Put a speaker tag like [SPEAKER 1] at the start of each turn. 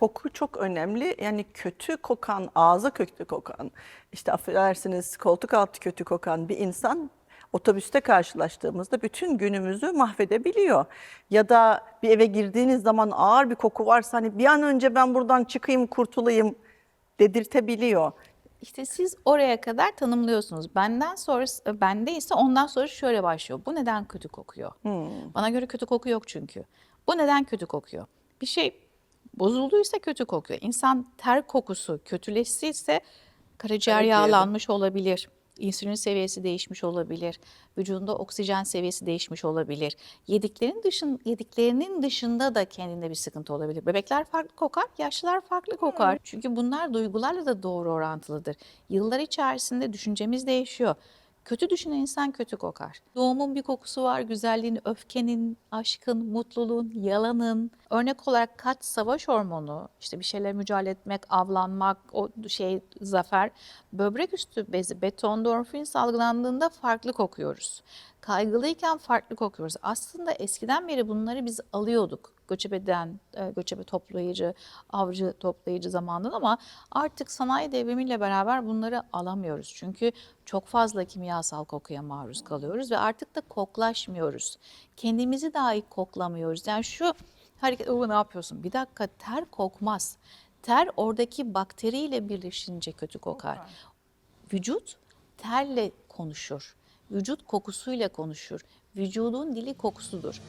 [SPEAKER 1] koku çok önemli. Yani kötü kokan, ağza kötü kokan, işte affedersiniz koltuk altı kötü kokan bir insan otobüste karşılaştığımızda bütün günümüzü mahvedebiliyor. Ya da bir eve girdiğiniz zaman ağır bir koku varsa hani bir an önce ben buradan çıkayım, kurtulayım dedirtebiliyor.
[SPEAKER 2] İşte siz oraya kadar tanımlıyorsunuz. Benden sonra bende ise ondan sonra şöyle başlıyor. Bu neden kötü kokuyor? Bana göre kötü koku yok çünkü. Bu neden kötü kokuyor? Bir şey bozulduysa kötü kokuyor. İnsan ter kokusu kötüleştiyse karaciğer
[SPEAKER 1] Karaciğeri.
[SPEAKER 2] yağlanmış olabilir. İnsülin seviyesi değişmiş olabilir. Vücudunda oksijen seviyesi değişmiş olabilir. Yediklerin dışın, yediklerinin dışında da kendinde bir sıkıntı olabilir. Bebekler farklı kokar, yaşlılar farklı kokar. Çünkü bunlar duygularla da doğru orantılıdır. Yıllar içerisinde düşüncemiz değişiyor. Kötü düşünen insan kötü kokar. Doğumun bir kokusu var, güzelliğin, öfkenin, aşkın, mutluluğun, yalanın. Örnek olarak kaç savaş hormonu, işte bir şeyler mücadele etmek, avlanmak, o şey zafer. Böbrek üstü bezi, betondorfin salgılandığında farklı kokuyoruz. Kaygılıyken farklı kokuyoruz. Aslında eskiden beri bunları biz alıyorduk. Göçebeden, e, göçebe toplayıcı, avcı toplayıcı zamandan ama artık sanayi devrimiyle beraber bunları alamıyoruz. Çünkü çok fazla kimyasal kokuya maruz kalıyoruz ve artık da koklaşmıyoruz. Kendimizi dahi koklamıyoruz. Yani şu hareket, "Oo, ne yapıyorsun? Bir dakika ter kokmaz. Ter oradaki bakteriyle birleşince kötü kokar. Vücut terle konuşur. Vücut kokusuyla konuşur. Vücudun dili kokusudur.